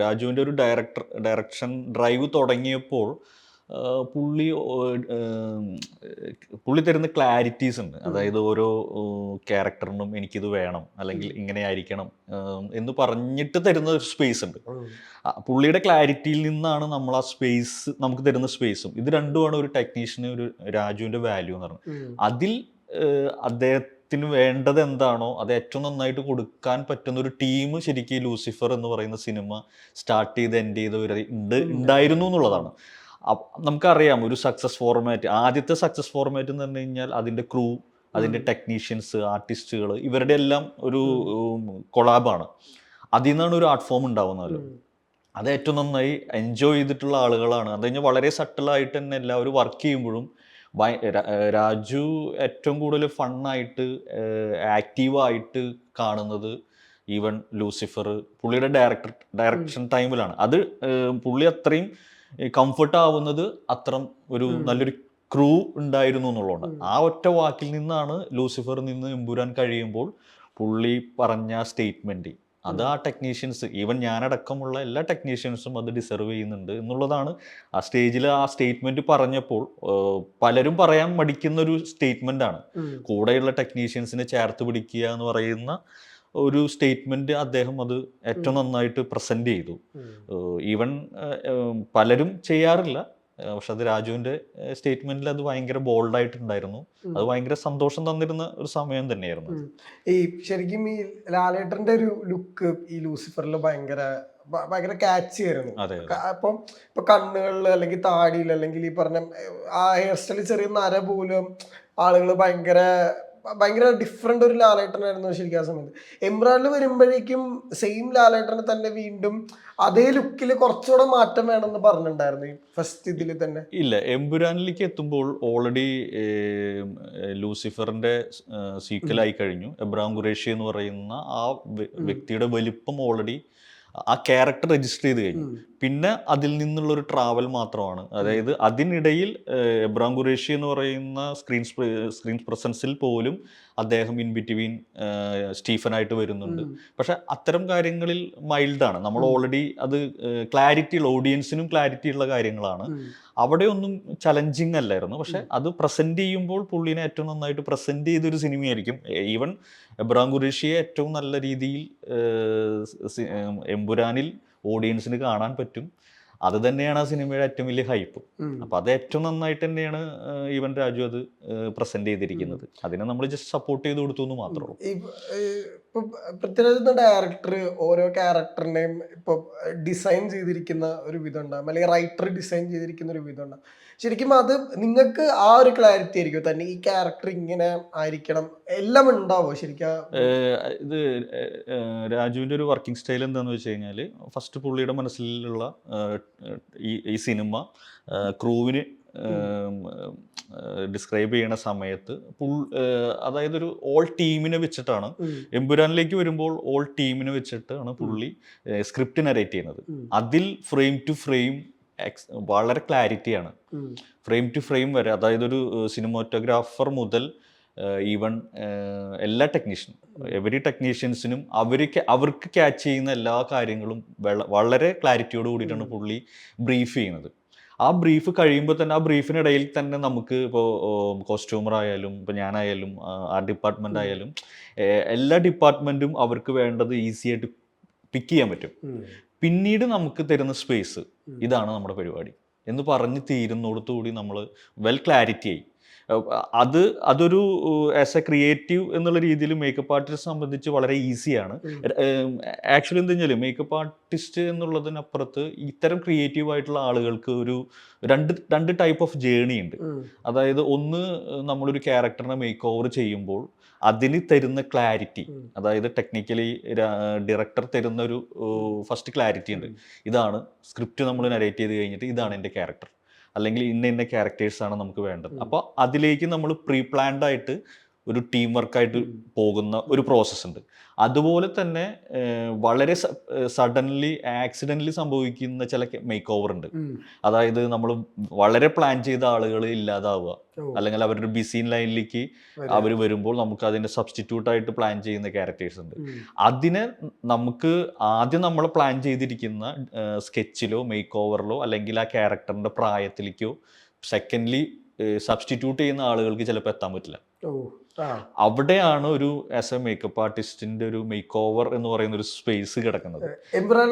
രാജുവിന്റെ ഒരു director direction drive തുടങ്ങിയപ്പോൾ പുള്ളി പുള്ളി തരുന്ന ക്ലാരിറ്റീസ് ഉണ്ട്. അതായത് ഓരോ ക്യാരക്ടറിനും എനിക്കിത് വേണം അല്ലെങ്കിൽ ഇങ്ങനെ ആയിരിക്കണം എന്ന് പറഞ്ഞിട്ട് തരുന്ന ഒരു സ്പേസ് ഉണ്ട്. പുള്ളിയുടെ ക്ലാരിറ്റിയിൽ നിന്നാണ് നമ്മൾ ആ സ്പേസ് നമുക്ക് തരുന്ന സ്പേസും ഇത് രണ്ടുമാണ് ഒരു ടെക്നീഷ്യന് ഒരു രാജുവിന്റെ വാല്യൂ എന്ന് പറഞ്ഞത്. അതിൽ അദ്ദേഹത്തിന് വേണ്ടത് എന്താണോ അത് ഏറ്റവും നന്നായിട്ട് കൊടുക്കാൻ പറ്റുന്ന ഒരു ടീം ശരിക്കും ലൂസിഫർ എന്ന് പറയുന്ന സിനിമ സ്റ്റാർട്ട് ചെയ്ത് എൻഡ് ചെയ്ത് ഉണ്ട് ഉണ്ടായിരുന്നു എന്നുള്ളതാണ്. നമുക്കറിയാം ഒരു സക്സസ് ഫോർമാറ്റ് ആദ്യത്തെ സക്സസ് ഫോർമാറ്റ് എന്ന് പറഞ്ഞു കഴിഞ്ഞാൽ അതിന്റെ ക്രൂ അതിന്റെ ടെക്നീഷ്യൻസ് ആർട്ടിസ്റ്റുകൾ ഇവരുടെ എല്ലാം ഒരു കൊളാബാണ് അതിൽ നിന്നാണ് ഒരു ആർട്ട് ഫോം ഉണ്ടാവുന്നത്. അത് ഏറ്റവും നന്നായി എൻജോയ് ചെയ്തിട്ടുള്ള ആളുകളാണ്. അത് കഴിഞ്ഞാൽ വളരെ സട്ടിലായിട്ട് തന്നെ എല്ലാവരും വർക്ക് ചെയ്യുമ്പോഴും രാജു ഏറ്റവും കൂടുതൽ ഫണ്ണായിട്ട് ആക്റ്റീവായിട്ട് കാണുന്നത് ഈവൻ ലൂസിഫർ പുള്ളിയുടെ ഡയറക്ടർ ഡയറക്ഷൻ ടൈമിലാണ്. അത് പുള്ളി അത്രയും കംഫർട്ട് ആവുന്നത് അത്രം ഒരു നല്ലൊരു ക്രൂ ഉണ്ടായിരുന്നു എന്നുള്ളതാണ് ആ ഒറ്റ വാക്കിൽ നിന്നാണ് ലൂസിഫർ നിന്ന് എമ്പുരാൻ കഴിയുമ്പോൾ പുള്ളി പറഞ്ഞ സ്റ്റേറ്റ്മെന്റ്. അത് ആ ടെക്നീഷ്യൻസ് ഈവൻ ഞാനടക്കമുള്ള എല്ലാ ടെക്നീഷ്യൻസും അത് ഡിസർവ് ചെയ്യുന്നുണ്ട് എന്നുള്ളതാണ് ആ സ്റ്റേജിൽ ആ സ്റ്റേറ്റ്മെന്റ് പറഞ്ഞപ്പോൾ പലരും പറയാൻ മടിക്കുന്ന ഒരു സ്റ്റേറ്റ്മെന്റ് ആണ് കൂടെയുള്ള ടെക്നീഷ്യൻസിനെ ചേർത്ത് പിടിക്കുക എന്ന് പറയുന്ന ഒരു സ്റ്റേറ്റ്മെന്റ് അദ്ദേഹം അത് ഏറ്റവും നന്നായിട്ട് പ്രസന്റ് ചെയ്തു. ഈവൻ പലരും ചെയ്യാറില്ല. പക്ഷെ അത് രാജുവിന്റെ സ്റ്റേറ്റ്മെന്റിൽ അത് ഭയങ്കര ബോൾഡായിട്ടുണ്ടായിരുന്നു അത് ഭയങ്കര സന്തോഷം തന്നിരുന്ന ഒരു സമയം തന്നെയായിരുന്നു ഈ ശരിക്കും ഈ ലാലേട്ടന്റെ ഒരു ലുക്ക് ഈ ലൂസിഫറിൽ ഭയങ്കര ഭയങ്കര കാച്ച് ആയിരുന്നു. അപ്പം ഇപ്പൊ കണ്ണുകളിൽ അല്ലെങ്കിൽ താടിയിൽ അല്ലെങ്കിൽ ഈ പറഞ്ഞ ആ ഹെയർ സ്റ്റൈൽ ചെറിയ നര പോലും ആളുകൾ ഭയങ്കര ഭയങ്കര ഡിഫറെന്റ് ഒരു ലാലേട്ടനായിരുന്നു ശരിക്കും ആ സമയത്ത്. എംബ്രാനിൽ വരുമ്പോഴേക്കും സെയിം ലാലേട്ടനെ തന്നെ വീണ്ടും അതേ ലുക്കിൽ കുറച്ചുകൂടെ മാറ്റം വേണമെന്ന് പറഞ്ഞിട്ടുണ്ടായിരുന്നു ഈ ഫസ്റ്റ് ഇതിൽ തന്നെ. ഇല്ല എംബുരാനിലേക്ക് എത്തുമ്പോൾ ഓൾറെഡി ലൂസിഫറിന്റെ സീക്വലായി കഴിഞ്ഞു. എബ്രാം ഖുറേഷി എന്ന് പറയുന്ന ആ വ്യക്തിയുടെ വലിപ്പം ഓൾറെഡി ആ ക്യാരക്ടർ രജിസ്റ്റർ ചെയ്ത് കഴിഞ്ഞു. പിന്നെ അതിൽ നിന്നുള്ള ഒരു ട്രാവൽ മാത്രമാണ്. അതായത് അതിനിടയിൽ എബ്രാം ഖുറേഷി എന്ന് പറയുന്ന സ്ക്രീൻ സ്ക്രീൻ പ്രസൻസിൽ പോലും അദ്ദേഹം ഇൻ ബിറ്റ്വീൻ സ്റ്റീഫനായിട്ട് വരുന്നുണ്ട്. പക്ഷെ അത്തരം കാര്യങ്ങളിൽ മൈൽഡാണ് നമ്മൾ ഓൾറെഡി അത് ക്ലാരിറ്റി ഉള്ള ഓഡിയൻസിനും ക്ലാരിറ്റി ഉള്ള കാര്യങ്ങളാണ്. അവിടെ ഒന്നും ചലഞ്ചിങ് അല്ലായിരുന്നു. പക്ഷെ അത് പ്രസന്റ് ചെയ്യുമ്പോൾ പുള്ളിനെ ഏറ്റവും നന്നായിട്ട് പ്രസന്റ് ചെയ്തൊരു സിനിമയായിരിക്കും. ഈവൻ എബ്രാം ഖുറേഷിയെ ഏറ്റവും നല്ല രീതിയിൽ എമ്പുരാനിൽ ഓഡിയൻസിന് കാണാൻ പറ്റും. അത് തന്നെയാണ് ആ സിനിമയുടെ ഏറ്റവും വലിയ ഹൈപ്പ് അപ്പൊ അത് ഏറ്റവും നന്നായിട്ട് തന്നെയാണ് ഈവൻ രാജു അത് പ്രസന്റ് ചെയ്തിരിക്കുന്നത്. അതിനെ നമ്മൾ ജസ്റ്റ് സപ്പോർട്ട് ചെയ്ത് കൊടുത്തു എന്ന് മാത്രമേ ഉള്ളൂ. ഇപ്പൊ പൃഥ്വിരാജ് ഡയറക്ടർ ഓരോ ക്യാരക്ടറിനെയും ഇപ്പൊ ഡിസൈൻ ചെയ്തിരിക്കുന്ന ഒരു വിധം ഉണ്ടാകും അല്ലെങ്കിൽ റൈറ്റർ ഡിസൈൻ ചെയ്തിരിക്കുന്ന ഒരു വിധം ഉണ്ടാകും ശരിക്കും അത് നിങ്ങൾക്ക് ആ ഒരു ക്ലാരിറ്റി ആയിരിക്കും തന്നെ ഈ ക്യാരക്ടർ ഇങ്ങനെ ആയിരിക്കണം. എല്ലാം ഉണ്ടാവോ ശരിക്കും ഇത് ഏഹ് ഒരു വർക്കിംഗ് സ്റ്റൈൽ എന്താണെന്ന് വെച്ച് കഴിഞ്ഞാൽ ഫസ്റ്റ് പുള്ളിയുടെ മനസ്സിലുള്ള ഈ സിനിമ ക്രൂവിന് ഡിസ്ക്രൈബ് ചെയ്യണ സമയത്ത് പുൾ അതായത് ഒരു ഓൾ ടീമിനെ വെച്ചിട്ടാണ്. എമ്പുരാനിലേക്ക് വരുമ്പോൾ ഓൾ ടീമിനെ വെച്ചിട്ടാണ് പുള്ളി സ്ക്രിപ്റ്റ് നരേറ്റ് ചെയ്യുന്നത്. അതിൽ ഫ്രെയിം ടു ഫ്രെയിം വളരെ ക്ലാരിറ്റിയാണ്. ഫ്രെയിം ടു ഫ്രെയിം വരെ അതായത് ഒരു സിനിമാറ്റോഗ്രാഫർ മുതൽ ഈവൺ എല്ലാ ടെക്നീഷ്യൻ എവരി ടെക്നീഷ്യൻസിനും അവർക്ക് അവർക്ക് ക്യാച്ച് ചെയ്യുന്ന എല്ലാ കാര്യങ്ങളും വളരെ ക്ലാരിറ്റിയോട് കൂടിയിട്ടാണ് പുള്ളി ബ്രീഫ് ചെയ്യുന്നത്. ആ ബ്രീഫ് കഴിയുമ്പോൾ തന്നെ ആ ബ്രീഫിനിടയിൽ തന്നെ നമുക്ക് ഇപ്പോൾ കോസ്റ്റ്യൂമർ ആയാലും ഇപ്പോൾ ഞാനായാലും ആ ഡിപ്പാർട്ട്മെന്റ് ആയാലും എല്ലാ ഡിപ്പാർട്ട്മെന്റും അവർക്ക് വേണ്ടത് ഈസി ആയിട്ട് പിക്ക് ചെയ്യാൻ പറ്റും. പിന്നീട് നമുക്ക് തരുന്ന സ്പേസ് ഇതാണ് നമ്മുടെ പരിപാടി. എന്ന് പറഞ്ഞ് തീരുന്നോടത്തുകൂടി നമ്മൾ വെൽ ക്ലാരിറ്റി ആയി. അത് അതൊരു ആസ് എ ക്രിയേറ്റീവ് എന്നുള്ള രീതിയിൽ മേക്കപ്പ് ആർട്ടിസ്റ്റ് സംബന്ധിച്ച് വളരെ ഈസിയാണ് ആക്ച്വലി എന്താ മേക്കപ്പ് ആർട്ടിസ്റ്റ് എന്നുള്ളതിനപ്പുറത്ത് ഇത്തരം ക്രിയേറ്റീവ് ആയിട്ടുള്ള ആളുകൾക്ക് ഒരു രണ്ട് രണ്ട് ടൈപ്പ് ഓഫ് ജേണി ഉണ്ട്. അതായത് ഒന്ന് നമ്മളൊരു ക്യാരക്ടറിനെ മേക്ക് ഓവർ ചെയ്യുമ്പോൾ അതിന് തരുന്ന ക്ലാരിറ്റി അതായത് ടെക്നിക്കലി ഡയറക്ടർ തരുന്ന ഒരു ഫസ്റ്റ് ക്ലാരിറ്റി ഉണ്ട്. ഇതാണ് സ്ക്രിപ്റ്റ് നമ്മൾ നരേറ്റ് ചെയ്ത് കഴിഞ്ഞിട്ട് ഇതാണ് എന്റെ ക്യാരക്ടർ അല്ലെങ്കിൽ ഇന്ന ഇന്ന ക്യാരക്ടേഴ്സ് ആണ് നമുക്ക് വേണ്ടത്. അപ്പോൾ അതിലേക്ക് നമ്മൾ പ്രീ പ്ലാൻഡ് ആയിട്ട് ഒരു ടീം വർക്കായിട്ട് പോകുന്ന ഒരു പ്രോസസ്സ് ഉണ്ട്. അതുപോലെ തന്നെ വളരെ സഡൻലി ആക്സിഡന്റലി സംഭവിക്കുന്ന ചില മേക്ക് ഓവർ ഉണ്ട്. അതായത് നമ്മൾ വളരെ പ്ലാൻ ചെയ്ത ആളുകൾ ഇല്ലാതാവുക. അല്ലെങ്കിൽ അവരുടെ ബിസി ലൈനിലേക്ക് അവർ വരുമ്പോൾ നമുക്ക് അതിന്റെ സബ്സ്റ്റിറ്റ്യൂട്ട് ആയിട്ട് പ്ലാൻ ചെയ്യുന്ന ക്യാരക്ടേഴ്സ് ഉണ്ട്. അതിന് നമുക്ക് ആദ്യം നമ്മൾ പ്ലാൻ ചെയ്തിരിക്കുന്ന സ്കെച്ചിലോ മേക്ക് ഓവറിലോ അല്ലെങ്കിൽ ആ ക്യാരക്ടറിന്റെ പ്രായത്തിലേക്കോ സെക്കൻഡ്ലി സബ്സ്റ്റിറ്റ്യൂട്ട് ചെയ്യുന്ന ആളുകൾക്ക് ചിലപ്പോൾ എത്താൻ പറ്റില്ല. അവിടെയാണ് ഒരു ആസ് എ മേക്കപ്പ് ആർട്ടിസ്റ്റിന്റെ ഒരു മേക്ക് ഓവർ എന്ന് പറയുന്ന ഒരു സ്പേസ് കിടക്കുന്നത്.